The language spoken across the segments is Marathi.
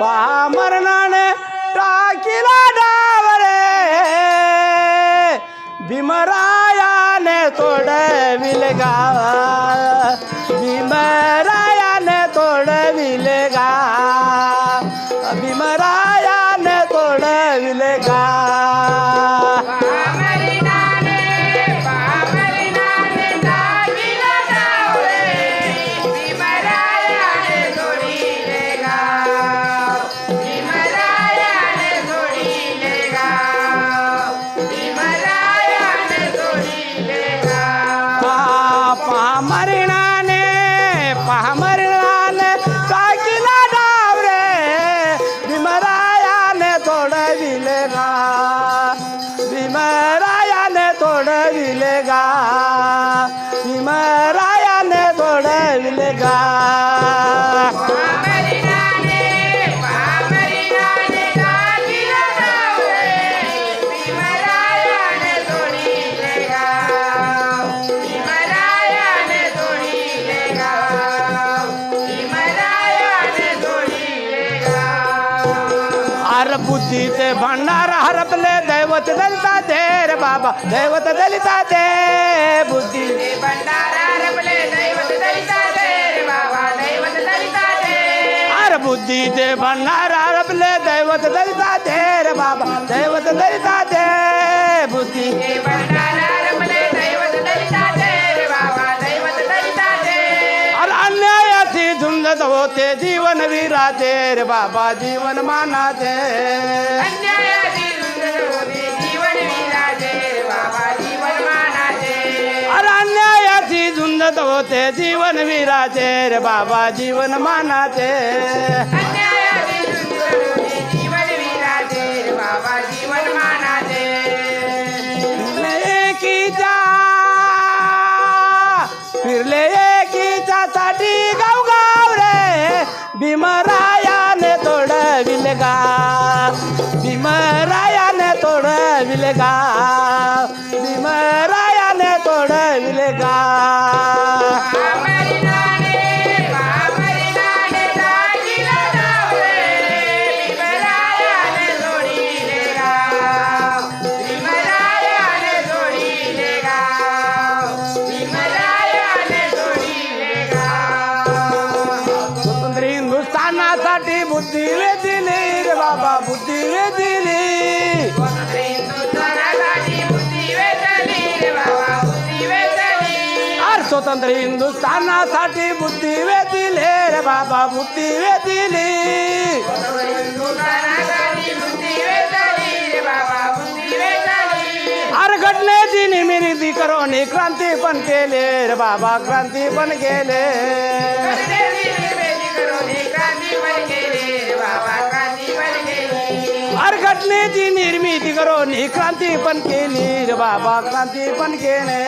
पामरणाने टाकीला डावरे भीमरायाने तोडविल गावा. भीमरा पामरणाने बुद्धीचे भंडार हरपले दैवत दलिता दे रे बाबा दैवत दलिता दे बुद्धी. ते भंडारा अर बुद्धीचे भंडार हरपले दैवत दलिता दे रे बाबा दैवत दलिता दे होते जीवन विराचे रे बाबा जीवन मानाचे अन्यायाची सुंदर झुंजत होते जीवन विराचे रे बाबा जीवन मानाचे गाव भीमरायाने तोडविले गाव भीमरायाने तोडविले गाव स्वतंत्र हिंदुस्थानासाठी बुद्धी दिली रे बाबा बुद्धी दिली स्वतंत्र हिंदुस्थानासाठी बुद्धी बुद्धी दिले रे बाबा बुद्धी दिली बुद्धी वेचली अर घटनेची निमित्ती करून क्रांती पण केले रे बाबा क्रांती पण केले. घटनेची निर्मिती करून क्रांती पण केली रे बाबा क्रांती पण केले.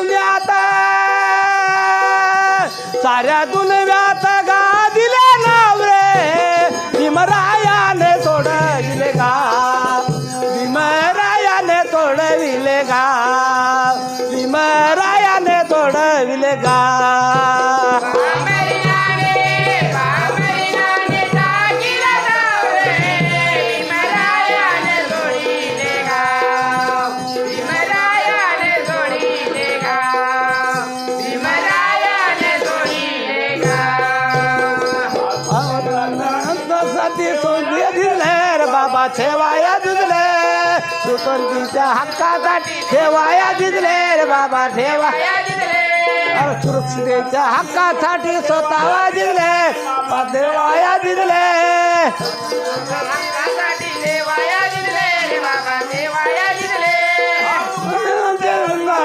व्यात साऱ्यातून गा बाबा ठेवाया सुतंतीच्या हक्कासाठी ठेवाया दिले रे बाबा ठेवा. अरे सुरक्षितेच्या हक्कासाठी स्वतःला दिले देवाया दिले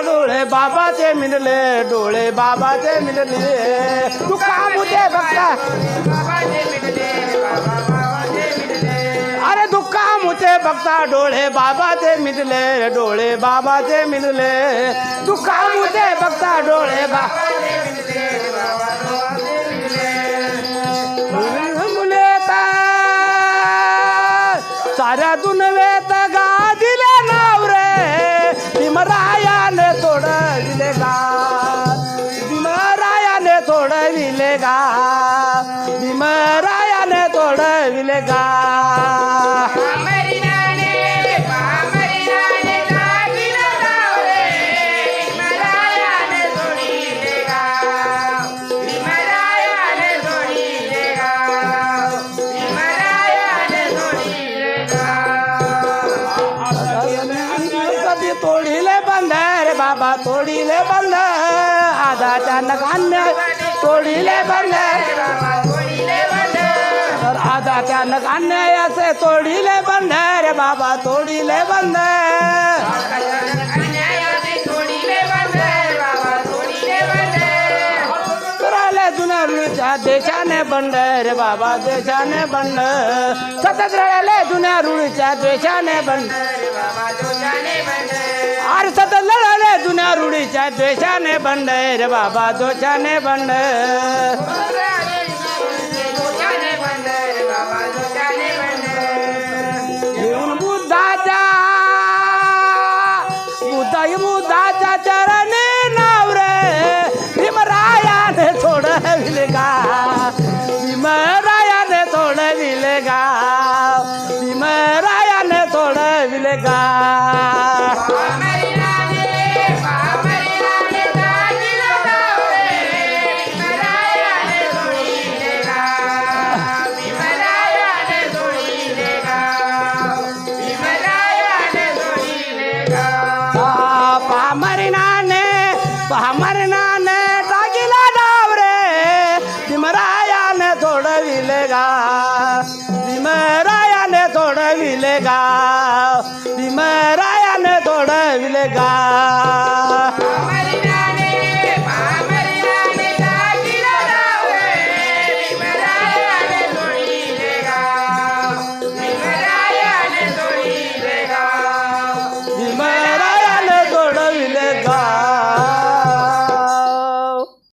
डोळे बाबाचे मिळले डोळे बाबाचे मिळले तू का मुझे बघता अरे दुःखा मुझे बघता डोळे बाबा मिटले डोळे बाबाचे मिटले दुःखा मुचे बघता डोळे बा साऱ्यातून वेत गा दिले नाव रे भीमराया सोडविले गा. भीमरायाने सोडविले गा. भीमरायाने सोडविले गा. ती तोडीले बंदर बाबा, तोडीले बंधर आधाच्या अन्याय तोडीले बंधर तर आधाच्या तोड़ी ले बंदर बाबा तोड़ी ले बंदर देशाने बंड रे बाबा देशाने बंड. सतत राहिले जुन्या रुळीच्या द्वेषाने बंड. आर दोषाने बंद अरे सतत लढाले जुन्या रुळीच्या द्वेषाने बंड रे बाबा दोषाने बंड. दोषाने बंद बाबा दोषाने बुद्धाच्या बुद्धा बुद्धाच्या सोडविले गा भीमरायाने सोडविले गा सोडविले गाव. भीमरायाने सोडविले गाव. भीमरायाने सोडविले गाव.